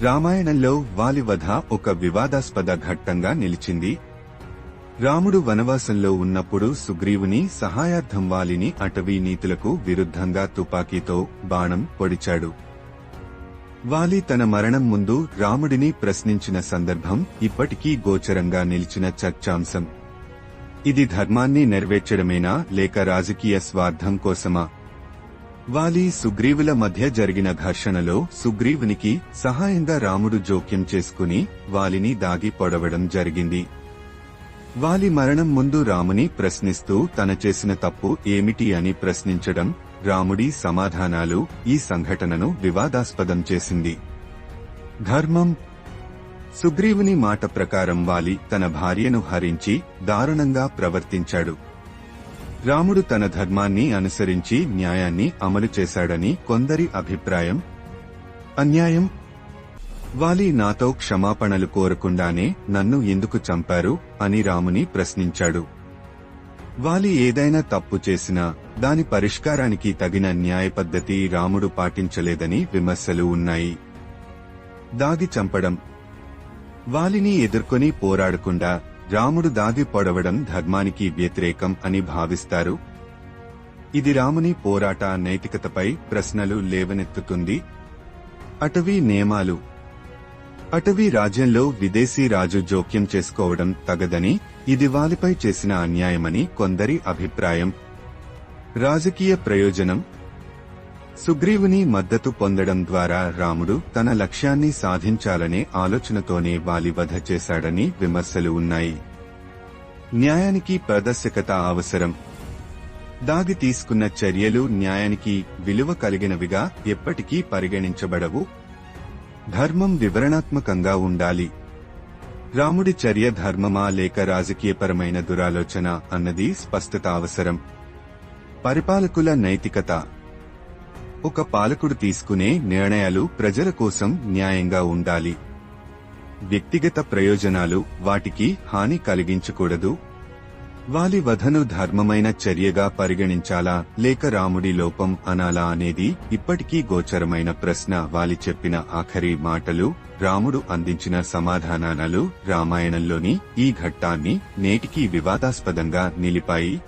రామాయణంలో వాలి వధ ఒక వివాదాస్పద ఘట్టంగా నిలిచింది. రాముడు వనవాసంలో ఉన్నప్పుడు సుగ్రీవుని సహాయార్థం వాలిని అటవీ నీతులకు విరుద్ధంగా తుపాకీతో బాణం పొడిచాడు. వాలి తన మరణం ముందు రాముడిని ప్రశ్నించిన సందర్భం ఇప్పటికీ గోచరంగా నిలిచిన చర్చాంశం. ఇది ధర్మాన్ని నెరవేర్చడమేనా లేక రాజకీయ స్వార్థం కోసమా? వాలి సుగ్రీవుల మధ్య జరిగిన ఘర్షణలో సుగ్రీవునికి సహాయంగా రాముడు జోక్యం చేసుకుని వాలిని దాగి పొడవడం జరిగింది. వాలి మరణం ముందు రాముని ప్రశ్నిస్తూ తన చేసిన తప్పు ఏమిటి అని ప్రశ్నించడం రాముడి సమాధానాలు ఈ సంఘటనను వివాదాస్పదం చేసింది. ధర్మం. సుగ్రీవుని మాట ప్రకారం వాలి తన భార్యను హరించి దారుణంగా ప్రవర్తించాడు. రాముడు తన ధర్మాన్ని అనుసరించి న్యాయాన్ని అమలు చేశాడని కొందరి అభిప్రాయం. అన్యాయం. వాలి నాతో క్షమాపణలు కోరకుండానే నన్ను ఎందుకు చంపారు అని రాముని ప్రశ్నించాడు. వాలి ఏదైనా తప్పు చేసినా దాని పరిష్కారానికి తగిన న్యాయ పద్ధతి రాముడు పాటించలేదని విమర్శలు ఉన్నాయి. దాగి చంపడం. వాలిని ఎదుర్కొని పోరాడకుండా రాముడు దాగి పొడవడం ధర్మానికి వ్యతిరేకం అని భావిస్తారు. ఇది రాముని పోరాట నైతికతపై ప్రశ్నలు లేవనెత్తుతుంది. అటవీ నియమాలు. అటవీ రాజ్యంలో విదేశీ రాజు జోక్యం చేసుకోవడం తగదని ఇది వాలిపై చేసిన అన్యాయమని కొందరి అభిప్రాయం. రాజకీయ ప్రయోజనం. సుగ్రీవుని మద్దతు పొందడం ద్వారా రాముడు తన లక్ష్యాన్ని సాధించాలనే ఆలోచనతోనే వాలి వధ చేశాడని విమర్శలు ఉన్నాయి. న్యాయానికి ప్రదర్శకత అవసరం. దాగి తీసుకున్న చర్యలు న్యాయానికి విలువ కలిగినవిగా ఎప్పటికీ పరిగణించబడవు. ధర్మం వివరణాత్మకంగా ఉండాలి. రాముడి చర్య ధర్మమా లేక రాజకీయపరమైన దురాలోచన అన్నది స్పష్టత అవసరం. పరిపాలకుల నైతికత. ఒక పాలకుడు తీసుకునే నిర్ణయాలు ప్రజల కోసం న్యాయంగా ఉండాలి. వ్యక్తిగత ప్రయోజనాలు వాటికి హాని కలిగించకూడదు. వాలి వధను ధర్మమైన చర్యగా పరిగణించాలా లేక రాముడి లోపం అనాలా అనేది ఇప్పటికీ గోచరమైన ప్రశ్న. వాలి చెప్పిన ఆఖరి మాటలు రాముడు అందించిన సమాధానాలు రామాయణంలోని ఈ ఘట్టాన్ని నేటికీ వివాదాస్పదంగా నిలిపాయి.